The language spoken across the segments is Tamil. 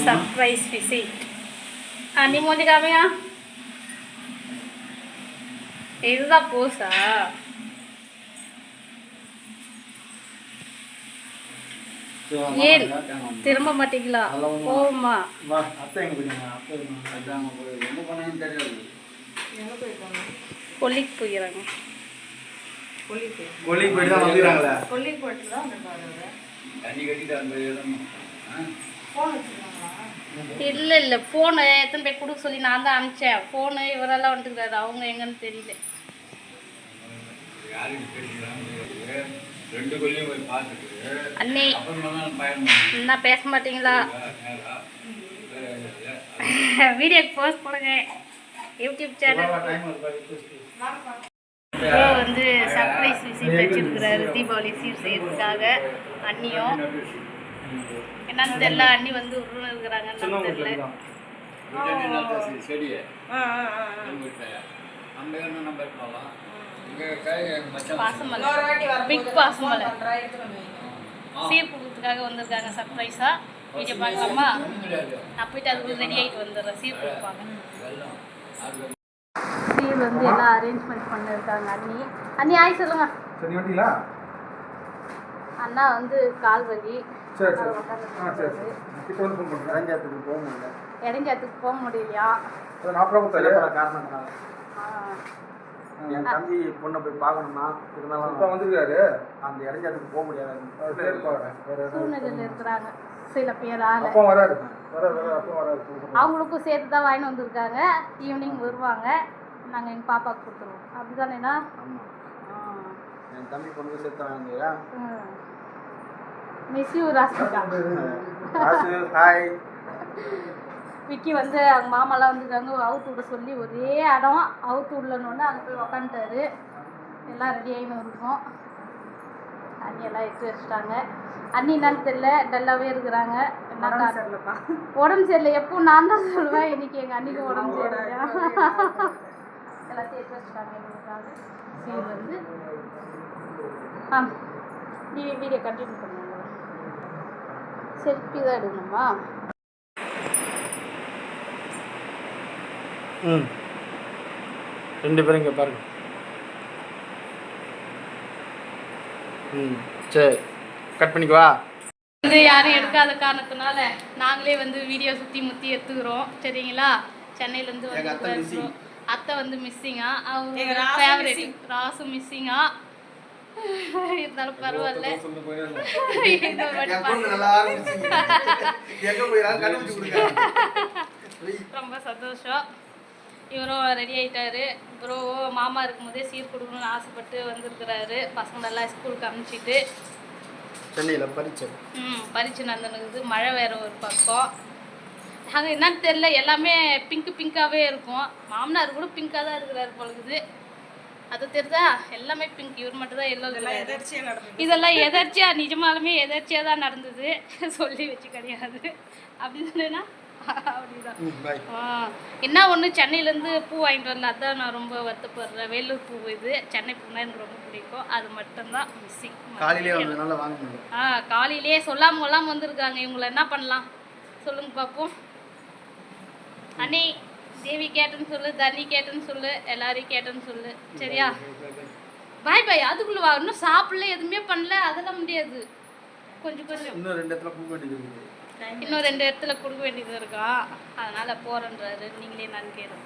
சர்ப்ரைஸ் விசிட் அண்ணி மூஞ்சி காமியா இதுதான் பூசா ஏன் திரும்ப மாட்டீங்களா ஓமா தெரியாது கொல்லிக்கு போயிடறாங்க கொல்லிக்கு போயிட்டு தான் வந்துக்கிறாங்களே தண்ணி கட்டிட்டு அந்த இடம் இல்லை இல்லை. ஃபோனு எத்தனை பேர் கொடுக்க சொல்லி நான் தான் அனுப்பிச்சேன். ஃபோனு இவரெல்லாம் வந்துருக்காரு. அவங்க எங்கன்னு தெரியல. அண்ணி. என்ன பேச மாட்டீங்களா? வீடியோக்கு போஸ்ட் போடுங்க. யூடியூப் சேனல் ப்ரோ வந்து சர்ப்ரைஸ் விசிட் வச்சிருக்கிறாரு. தீபாவளி சீர் செய்யறதுக்காக அண்ணியும். என்னன்னு தெரியல அண்ணி வந்து உருவம் இருக்கிறாங்க தெரியல. செடியை. நம்ம என்ன நம்ம பாசமலை பிக் பாசமலை சீர் கொடுக்கறதுக்காக வந்திருக்காங்க சர்ப்ரைஸா வீடியோ பார்க்கலாமா நான் போயிட்டு அதுக்கு ரெடி ஆகிட்டு வந்துடுறேன். சீர் கொடுப்பாங்க சீர் வந்து எல்லாம் அரேஞ்ச்மெண்ட் பண்ணிருக்காங்க அண்ணி. அண்ணி ஆய் சொல்லுங்க. அண்ணா வந்து கால் வலி. சரி சரி. ஆ சரி சரி. வந்து ஃபோன் இறஞ்சத்துக்கு போக முடியல. இறஞ்சத்துக்கு போக முடியலையா? அது நாற்பது. என் தம்பி பொண்ணை போய் பார்க்கணும்னா இப்போ இருந்தாலும் வந்துருக்காரு. அந்த இறஞ்சத்துக்கு போக முடியாது. சூழ்நிலையில் இருக்கிறாங்க. சில பேரால. அப்பா வராரு. வராரு வராரு அப்பா வராரு. அவங்களுக்கும் சேர்த்து தான் வாங்கிட்டு வந்திருக்காங்க. ஈவினிங் வருவாங்க. நாங்கள் எங்கள் பாப்பாவுக்கு கொடுத்துருவோம். அப்படிதானேண்ணா ஆமாம் என் தம்பி பொண்ணுக்கு சேர்த்து வாங்கியா miss you Rashmika Rasu hi Vicky வந்து அவங்க மாமாலாம் வந்துருக்காங்க அவுத்து விட சொல்லி ஒரே இடம் அவுத்து விடலன்னு அங்கே போய் உக்காந்துட்டாரு. எல்லாம் ரெடி ஆகின்னு இருக்கும். அண்ணி எல்லாம் எடுத்து வச்சுட்டாங்க. அண்ணி என்னன்னு தெரியல. டல்லாகவே இருக்கிறாங்க. என்ன உடம்பு சரியில்லை. எப்போ நான் தான் சொல்லுவேன். இன்னைக்கு எங்கள் அண்ணிக்கு உடம்பு சரியில்லையா எல்லாத்தையும் எடுத்து வச்சுட்டாங்க எங்களுக்காக. சீர் வந்து. ஆ வீடியோ கண்டினியூ பண்ணுங்க செல்ஃபி தான் எடுக்கணுமா? ம். ரெண்டு பேரும் இங்கே பாருங்க. ம் சரி. கட் பண்ணிக்குவா? வந்து யாரும் எடுக்காத காரணத்தினால நாங்களே வந்து வீடியோ சுற்றி முற்றி எடுத்துக்கிறோம். சரிங்களா? சென்னையிலேருந்து வந்து. அத்தை வந்து மிஸ்ஸிங்கா அவங்க ஃபேவரட் ராசு மிஸ்ஸிங்கா இருந்தாலும் பரவாயில்ல. ரொம்ப சந்தோஷம். இவரும் ரெடி ஆயிட்டாரு. ப்ரோ மாமா இருக்கும்போதே சீர் கொடுக்கணும்னு ஆசைப்பட்டு வந்திருக்கிறாரு. பசங்களெல்லாம் ஸ்கூலுக்கு அனுப்பிச்சிட்டு. சென்னையில் பரிச்சை ம் பரிச்சு நடந்துனுக்குது. மழை வேற ஒரு பக்கம். அங்கே என்னன்னு தெரில எல்லாமே பிங்க் பிங்காகவே இருக்கும். மாமனார் கூட பிங்காக தான் இருக்கிறாரு பொழுது அது தெரியுதா எல்லாமே பிங்க் இவர் மட்டும் தான் எல்லோ இதெல்லாம் எதர்ச்சியா நிஜமாலுமே எதர்ச்சியா தான் நடந்தது. சொல்லி வச்சு கிடையாது. அப்படி தானேண்ணா அப்படிதான். ம் பாய் ஆ, என்ன ஒன்று சென்னையிலேருந்து பூ வாங்கிட்டு வரல அதான் நான் ரொம்ப வருத்தப்படுறேன். வேலூர் பூ இது. சென்னை பூனா எனக்கு ரொம்ப பிடிக்கும். அது மட்டும்தான் மிஸ்ஸிங் காலையிலே ஆ காலையிலேயே சொல்லாம கொள்ளாம வந்திருக்காங்க. இவங்கள என்ன பண்ணலாம்? சொல்லுங்க பார்ப்போம் அண்ணி. தேவி கேட்டேன்னு சொல்லு தனி கேட்டேன்னு சொல்லு எல்லாரையும் கேட்டேன்னு சொல்லு. சரியா? பாய் பாய் அதுக்குள்ள வா. இன்னும் சாப்பிடல எதுவுமே பண்ணல அதெல்லாம் முடியாது. கொஞ்சம் கொஞ்சம். இன்னும் ரெண்டு இடத்துல பூ வேண்டியது இன்னும் ரெண்டு இடத்துல கொடுக்க வேண்டியது இருக்கா? அதனால போறேன்றாரு. நீங்களே நான் கேளுங்க.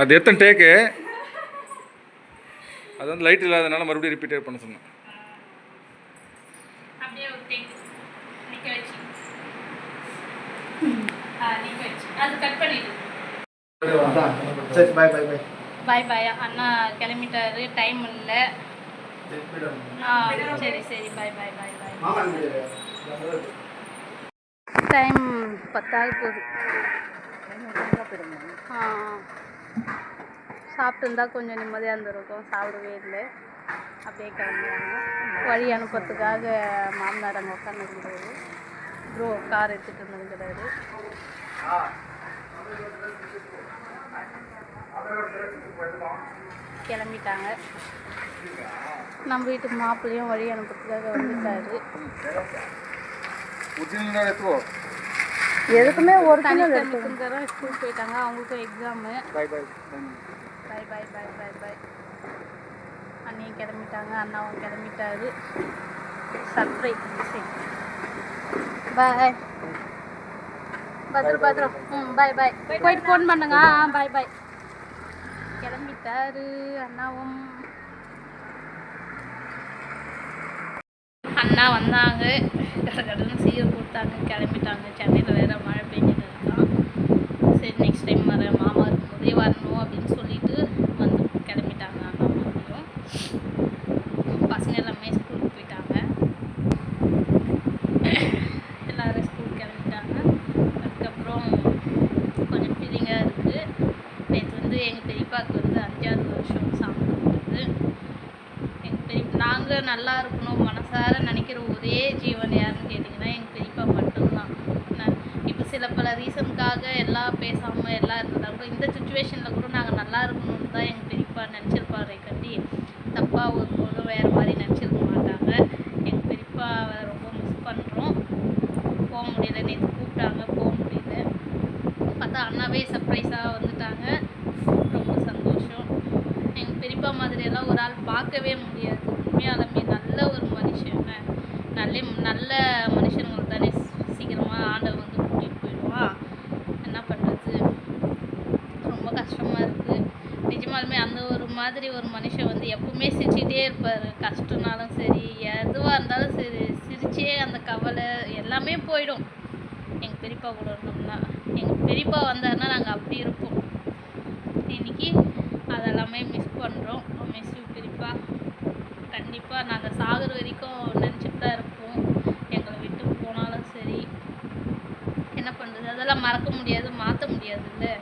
அது எத்தனை டேக்கு அது வந்து லைட் இல்லாதனால மறுபடியும் ரிப்பீட்டே பண்ண சொன்னேன். அப்படியே ஒரு டேக் நிக்க வச்சு அது கட் பண்ணிடு சரி பாய் பாய் பாய் பாய் பாய் அண்ணா கிளம்பிட்டாரு டைம் இல்லை சரி ஆ சரி சரி பாய் பாய் பாய் பாய் டைம் பத்தாக போகுது சாப்பிட்டுருந்தா கொஞ்சம் நிம்மதியாக இருந்திருக்கும். சாப்பிடவே இல்லை. அப்படியே கிளம்புறாங்க. வழி அனுப்புறதுக்காக மாமனார் அங்கே உட்காந்துருக்கிறாரு ப்ரோ கார் எடுத்துகிட்டு வந்துருக்கிறாரு. கிளம்பிட்டாங்க. நம்ம வீட்டு மாப்பிள்ளையும் வழி அனுப்புறதுக்காக வந்துட்டாரு. எதுக்குமே ஒரு தனி ஸ்கூல் போயிட்டாங்க. அவங்களுக்கும் exam bye bye bye bye bye bye அம்மாவும் கிளம்பிட்டாங்க. அண்ணாவும் கிளம்பிட்டாரு. சர்ப்ரைஸ் பாய் பத்திரம் பத்ரம் ம் பாய் பாய் போயிட்டு ஃபோன் பண்ணுங்க. ஆ பாய் பாய் கிளம்பிட்டாரு அண்ணாவும். அண்ணா வந்தாங்க. கடற்கடன்னு சீர் கொடுத்தாங்க. கிளம்பிட்டாங்க. சென்னையில் வேற மழை பெஞ்சிட்டு இருக்கான் சரி நெக்ஸ்ட் டைம் வரேன் மாமா இருக்கும்போதே வரணும் அப்படின்னு சொல்லிட்டு வந்து கிளம்பிட்டாங்க அண்ணா மாமியும் பசங்க எல்லாமே ஸ்கூலுக்கு போயிட்டாங்க எல்லாரும் ஸ்கூல் கிளம்பிட்டாங்க அதுக்கப்புறம் கொஞ்சம் ஃபீலிங்காக இருக்குது நேற்று வந்து எங்கள் பெரியப்பாவுக்கு வந்து அஞ்சாவது வருஷம் சாமி எங்கள் பெரிய நாங்கள் நல்லா இருக்கணும் மனசார நினைக்கிற ஒரே ஜீவன் யாருன்னு கேட்டிங்கன்னா எங்கள் பெரியப்பா மட்டும்தான். இப்போ சில பல ரீசனுக்காக எல்லாம் பேசாமல் எல்லாம் இருந்தால் கூட இந்த சுச்சுவேஷனில் கூட நாங்கள் நல்லா இருக்கணும்னு தான் எங்கள் பெரியப்பா நினச்சிருப்பாரு கட்டி தப்பாக ஒரு போதும் வேறு மாதிரி நினச்சிருக்க மாட்டாங்க. எங்கள் பெரியப்பாவை ரொம்ப மிஸ் பண்ணுறோம் போக முடியல நேற்று கூப்பிட்டாங்க போக முடியல. பார்த்தா அண்ணாவே சர்ப்ரைஸாக வந்துட்டாங்க ரொம்ப சந்தோஷம் எங்கள் பெரியப்பா மாதிரியெல்லாம் ஒரு ஆள் பார்க்கவே முடியாது. உண்மையாலுமே நல்ல ஒரு மனுஷன் நல்ல நல்ல மனுஷனுங்களை தானே. சீக்கிரமாக ஆண்டவர் வந்து கூட்டிகிட்டு போயிடுவான் என்ன பண்ணுறது ரொம்ப கஷ்டமாக இருக்குது நிஜமாலுமே அந்த ஒரு மாதிரி ஒரு மனுஷன் வந்து எப்பவுமே சிரிச்சுட்டே இருப்பார். கஷ்டம்னாலும் சரி எதுவாக இருந்தாலும் சரி சிரிச்சே அந்த கவலை எல்லாமே போயிடும். எங்கள் பெரியப்பா கூட இருந்தோம்னா. எங்கள் பெரியப்பா வந்தாருன்னா நாங்கள் அப்படி இருப்போம். இன்னைக்கு அதெல்லாமே மிஸ் பண்ணுறோம் மிஸ் யூ குறிப்பாக கண்டிப்பாக நாங்கள் சாகிற வரைக்கும் நினச்சிட்டு தான் இருப்போம் எங்களை விட்டு போனாலும் சரி. என்ன பண்ணுறது அதெல்லாம் மறக்க முடியாது மாற்ற முடியாது இல்லை